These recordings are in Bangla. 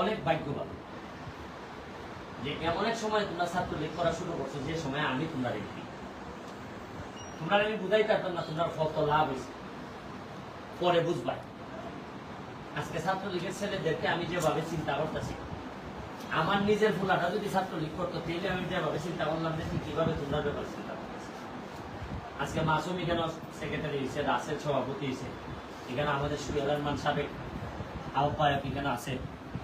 অনেক ভাগ্যবান। যে এমন এক সময় তোমরা ছাত্রলীগ করা শুরু করছ, যে সময় আমি তোমরা রেখি তোমরা আমি বুঝাই পারতাম না তোমরা কত লাভ হয়েছে পরে বুঝবাই। আজকে ছাত্রলীগের ছেলেদেরকে আমি যেভাবে চিন্তা করতেছি, আমার নিজের ফুলাটা যদি ছাত্রলীগ করতো তাহলে আমি যেভাবে চিন্তা করলাম যে কীভাবে তোমরা ব্যাপারে চিন্তা করতেছি। আজকে মাসুম এখানে সেক্রেটারি হয়েছে রাসেল সভাপতি হয়েছে এখানে আমাদের সুয়েল রহমান সাবেক আহ্বায়ক এখানে আছে।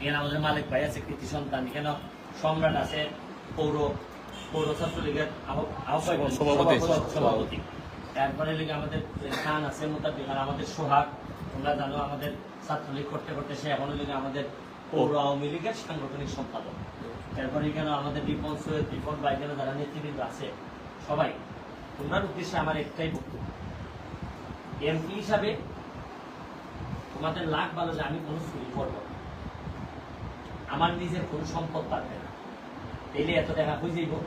এখানে আমাদের মালিক ভাই আছে কৃতি সন্তান। এখানে সম্রাট আছে পৌর পৌর ছাত্রলীগের সভাপতি। তারপরে লিগে আমাদের খান আছে মোতাবিক আর আমাদের সোহাগ। তোমরা জানো আমাদের ছাত্রলীগ করতে করতে সে এখন লিগে আমাদের পৌর আওয়ামী লীগের সাংগঠনিক সম্পাদক। তারপরে এখানে আমাদের রিপন সৈয়দ রিপন বাইকের যারা নেতৃবৃন্দ আছে সবাই তোমরা উদ্দেশ্যে আমার একটাই বক্তব্য। এমপি হিসাবে তোমাদের লাখ ভালো যে আমি কোনো চুরি করব। আমার নিজের কোনো সম্পদ থাকবে না। এলে এত দেখা হয়ে যাইব?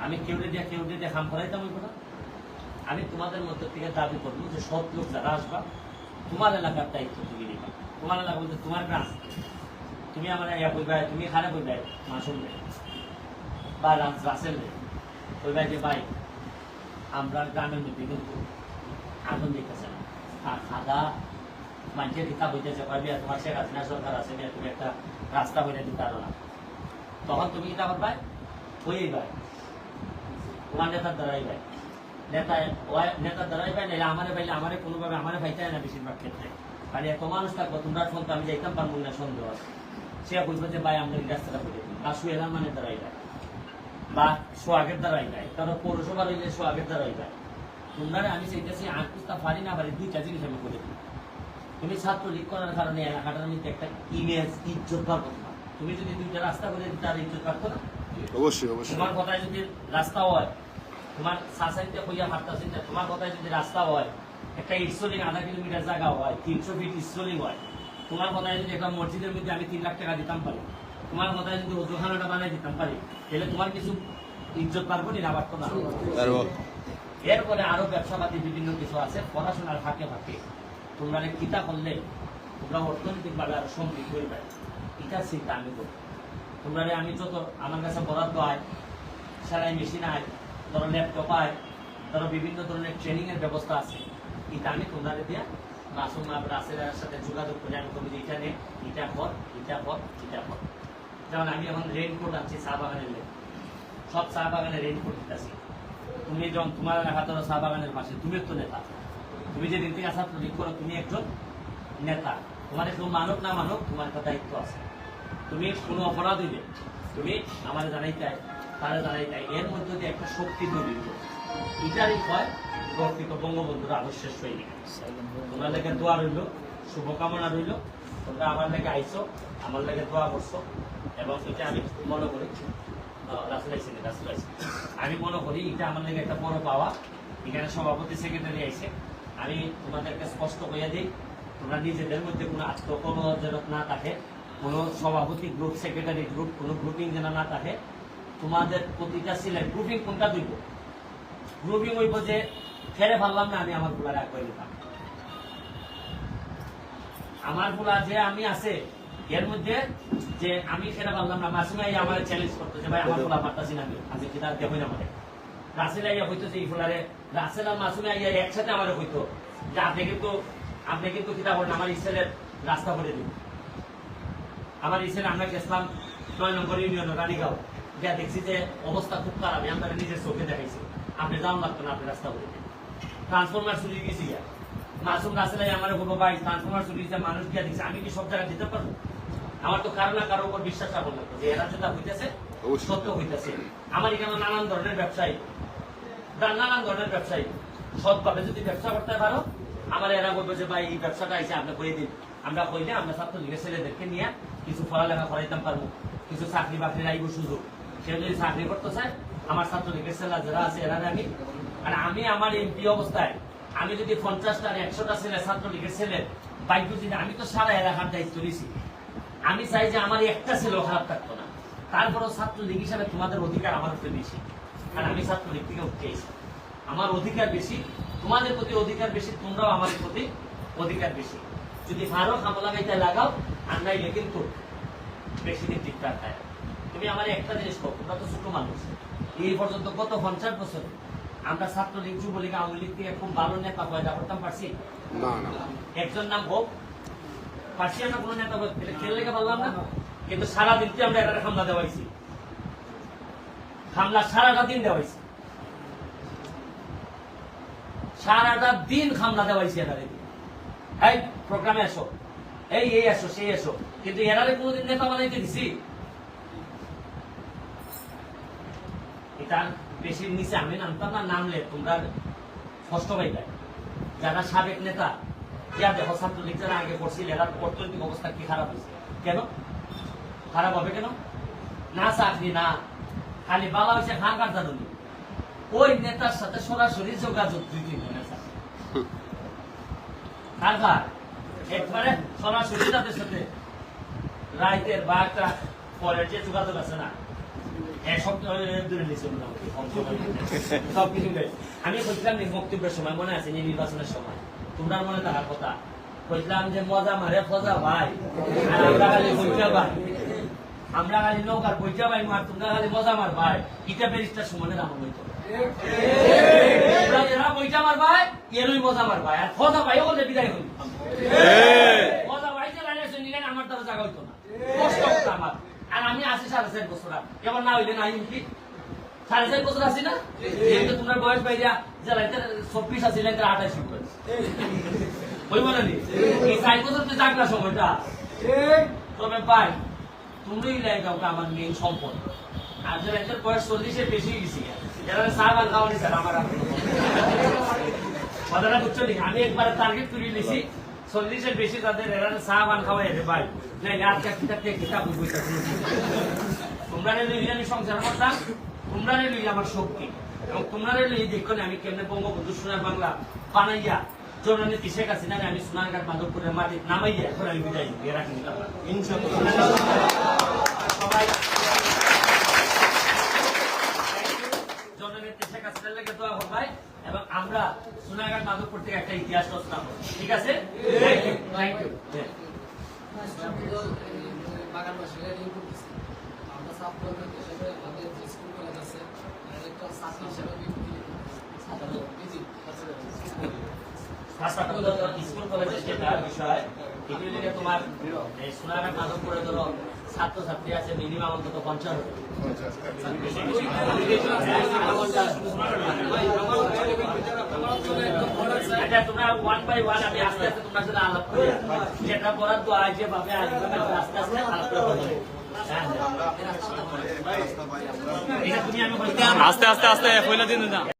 আমি কেউ দিয়ে কেউ দিয়ে খাম ফলাইতাম হইব না। আমি তোমাদের মধ্যে থেকে দাবি করব যে সৎ লোক যারা আসবা, তোমার এলাকার দায়িত্ব তুমি নিবা। তোমার এলাকা বলতে তোমার গ্রাম। তুমি আমার ইয়া কইবা, তুমি খারাপ কইবা, মাসুম রে বা রাস- রাসেল রে কইবা যে, ভাই, আমরা গ্রামের মধ্যে কিন্তু আগুন দিতেছে না। আর সাদা মানুষের কিতাব হইতেছে আর তোমার শেখ হাসিনা সরকার আছে নিয়ে তুমি একটা রাস্তা হইলে দিতে পারো না। তখন তুমি কিতাব পাই হইই ভাই তোমার নেতার দ্বারাই ভাই নেতা নেতার দ্বারাই ভাই নাইলে আমারে পাইলে আমারে কোনোভাবে আমারে পাইতে না বেশিরভাগ ক্ষেত্রে। কারণ এত মানুষ থাকব, তোমরা শুনতো আমি যাইতাম পারব না সন্দেহ আছে। সে বুঝবে যে, ভাই এই রাস্তাটা করে দিই। বা সুয়েলার মানে দ্বারাই ভাই বা সোহাগের দ্বারাই ভাই কারণ পৌরসভা রইলে সোহাগের দ্বারাই ভাই তোমরা, আমি চাইতেছি, আট পুস্তা পারি না পারি দুইটা জিনিস আমি করে দিই। তুমি ছাত্রলীগ করার কারণে এলাকাটার মধ্যে একটা ইমেজ ইজ্জত পাবো তুমি যদি দুইটা রাস্তা করে দিতে আর ইজ্জত পারতো না অবশ্যই অবশ্যই। তোমার কথায় যদি রাস্তা হয় তোমার সাসাইতে হইয়া হাঁটতেছে তোমার কথায় যদি রাস্তা হয় একটা ইসলিং আধা কিলোমিটার জায়গা হয় তিনশো ফিট ইসলিং হয় তোমার কথায় যদি একটা মসজিদের মধ্যে আমি তিন লাখ টাকা দিতাম পারি তোমার কথায় যদি ওজুখানাটা বানাই দিতাম পারি তাহলে তোমার কিছু ইজ্জত পারব নি না। পারতো না এরপরে আরও ব্যবসাপাতি বিভিন্ন কিছু আছে পড়াশোনার ফাঁকে ফাঁকে। তোমরা কিতা করলে তোমরা অর্থনৈতিক ভাবে আরও সমৃদ্ধ হইবে এটা চিন্তা আমি করি। তোমরা আমি যত, আমার কাছে বরাদ্দ আয় সেলাই মেশিন আয়, ধরো ল্যাপটপ আয়, ধরো বিভিন্ন ধরনের ট্রেনিং এর ব্যবস্থা আছে। এটা আমি তোমরা দিয়া মাসুম রাসেলের সাথে যোগাযোগ করে। আমি তুমি এটা নে, এটা কর এটা কর এটা কর। যেমন আমি এখন রেইনকোট আনছি চা বাগানের। সব চা বাগানে রেইনকোট দিতেছি। তুমি যখন, তোমার এলাকা ধরো চা বাগানের পাশে তুমি তো নেতা। তুমি যে দিন থেকে আসা লিখ করো, তুমি একজন নেতা। তোমার একটু মানব না মানব, তোমার একটা দায়িত্ব আছে। তুমি কোনো অপরাধ হইলে তুমি আমার জানাইতে তারা জানাইতে এর মধ্যে দিয়ে একটা শক্তি তৈরি হইল এটারই হয় প্রকৃত বঙ্গবন্ধুর আদর্শের সৈনিক। তোমরা লেগে দোয়া রইল, শুভকামনা রইল। তোমরা আমার লেগে আইসো আমার লেগে দোয়া করছ। এবং এটা আমি মনে করি আইসি আইসি। আমি মনে করি এটা আমার লেগে একটা বড় পাওয়া। এখানে সভাপতি, সেক্রেটারি আইছে। আমি তোমাদেরকে স্পষ্ট কইয়া দিই, তোমরা নিজেদের মধ্যে কোনো আত্মকলহ যেন না থাকে, কোনো সভাপতি গ্রুপ সেক্রেটারি গ্রুপ কোনো গ্রুপিং যেন না থাকে, তোমাদের প্রতিটা সিলেক্ট গ্রুপিং কোনটা দিব গ্রুপিং হইব যে ফেরে ভাবলাম না আমি আমারগুলার আগ করে দিতাম আমারগুলা যে আমি আছে, এর মধ্যে যে আমি সেটা ভাবলাম না, মাসুমাই আমার চ্যালেঞ্জ করতো যে ভাই, আমার ফুলা পারতাছি না আমি। আমি সেটা দেখই না আমাদের রাসেল আইয়া হইতো যে এই ফুলারে। রাসেল আর মাসুমে আইয়া একসাথে আমার হইতো। যে আপনি কিন্তু আপনি কিন্তু কিতা বলেন আমার ইসেলের রাস্তা করে দিন। আমার ইসেলে আমরা গেছিলাম নয় নম্বর ইউনিয়ন রানীগাঁও। যা দেখছি যে অবস্থা খুব খারাপ। আমি আপনার নিজের চোখে দেখাইছি। আপনি যাওয়ান লাগতো না আপনি রাস্তা করে দিন। ট্রান্সফরমার চুরি গেছি গিয়া। মাসুম রাসেলাই আমার বলব ভাই ট্রান্সফরমার চুরি গেছে মানুষ গিয়া দেখছে আমি কি সব জায়গায় দিতে পারব? আমার তো কারও না কারও উপর বিশ্বাস রাখব লাগতো যে এরা যেটা হইতেছে। সত্য হইতেছে। আমার এখানে নানান ধরনের ব্যবসায়ী নানান ধরনের ব্যবসায়ী। সৎভাবে যদি ব্যবসা করতে পারো, আমার এরা বলব যে, ভাই, এই ব্যবসাটা এসে আপনি করে দিন। আমরা কইলে, আমরা ছাত্রলীগের ছেলেদেরকে নিয়ে কিছু পড়ালেখা করাইতাম পারব। কিছু চাকরি বাকরি আইব সুযোগ। সে যদি চাকরি করতে চায়, আমার ছাত্রলীগের ছেলে যারা আছে, এরা আমি আর আমি আমার এমপি অবস্থায়, আমি যদি পঞ্চাশটা আর একশোটা ছেলে ছাত্রলীগের ছেলে, বাইক আমি তো সারা এলাকার দায়িত্ব নিছি। আমি চাই যে, আমার একটা ছেলেও খারাপ থাকতো না। তারপরও ছাত্রলীগ হিসাবে তোমাদের অধিকার আমার উপরে বেশি আর আমি ছাত্রলীগ থেকে উঠতে এসেছি। আমার অধিকার বেশি তোমাদের প্রতি অধিকার বেশি তোমরাও আমাদের প্রতি অধিকার বেশি। যদি ফারো খামলা গাইতে লাগাও আর নাইলে কিন্তু বেশি দিন পারতায় না। তুমি আমার একটা জিনিস কর তোমরা তো ছোট মানুষ। এই পর্যন্ত গত পঞ্চাশ বছর আমরা ছাত্রলীগ যুবলীগ আওয়ামী লীগ থেকে খুব ভালো নেতা পয়দা করতাম পারছি একজন নাম হোক। পারছি আমরা কোনো নেতা খেলে লেগে পারলাম না? কিন্তু সারাদিন আমরা একটা হামলা দেওয়াইছি? হামলা সারাটা দিন দেওয়াইছি সারাটা দিন হামলা দেওয়াইছি এরা এই প্রোগ্রামে এই এই সেই কিন্তু এরারে কোনোদিন নেতা বানাইতে দিছি? এটার নিচে আমি নামতাম না, নামলে তোমরা কষ্ট পাইবে যারা সাবেক নেতা যা দেখো ছাত্রলীগ যারা আগে করছিল এরা অর্থনৈতিক অবস্থা কি খারাপ হয়েছে? কেন? খারাপ হবে কেন? না চাকরি, না খালি বালা হয়েছে খান কাটানি ওই নেতার সাথে সরাসরি যোগাযোগ দুই তিন জনের সাথে একবারে সরাসরি তাদের সাথে। রাইতের বা একটা পরের যে যোগাযোগ আছে না। আমি বলছিলাম বক্তব্যের সময় মনে আছে নির্বাচনের সময়। তোমরা মনে থাকার কথা। বলছিলাম যে মজা মারে, ফজা ভাই। আমরা খালি নৌকার বইটা ভাই মার, তোমরা খালি মজা মার ভাই। ইটা সমানের আমার বইতো তোমরা যারা বইটা মার ভাই, এরই মজা মার ভাই। আর ফজা ভাই ওদের বিদায় আর আমি আছি সাড়ে চার বছর। এবার না হইলে নাই কি? সাড়ে চার বছর আছি না? তোমার বয়স পাইয়া যে লাইতে চব্বিশ আছে লাইতে আঠাশ না নি? চার বছর তো যাক সময়টা। তবে পাই তুমি লাইটাও আমার মেইন সম্পদ। আর যে লাইতের বয়স চল্লিশের বেশি গেছি যারা চা বান খাওয়ানি স্যার আমার আর কথাটা বুঝছ নি? আমি একবার টার্গেট করে নিয়েছি চল্লিশের বেশি তাদের এরা চা বান খাওয়াই রে ভাই। না আজকে কিতাব থেকে কিতাব বইটা তোমরা লইলে আমি সংসার করতাম, তোমরা লইলে আমার শক্তি। এবং তোমরা লইলে দেখো আমি কেমনে বঙ্গবন্ধু সোনার বাংলা বানাইয়া আমি সোনারঘাট মাধবপুরের মাটি নামাইয়া এখন আমি বিদায় দিয়ে রাখি নিলাম সবাই। জননেত্রী শেখ হাসিনার দোয়া করবাই এবং আমরা সোনারঘাট মাধবপুর থেকে একটা ইতিহাস রচনা করব ঠিক আছে? থ্যাংক ইউ থ্যাংক ইউ বাগানবাসীরা আমরা ছাত্র হিসেবে আমাদের যে স্কুল কলেজ আছে একটা ছাত্র হিসেবে স্কুল কলেজের যেটা বিষয় তোমার এই সোনারঘাট মাধবপুরে ধরো ছাত্র ছাত্রী আছে মিনিমাম অন্তত পঞ্চাশ এটা তোমরা বাই ওয়ান আমি আস্তে আস্তে তোমার সাথে আলাপ করি যেটা আস্তে আস্তে আলাপ করে। হ্যাঁ, হ্যাঁ। আস্তে আস্তে আস্তে কইলা দিন না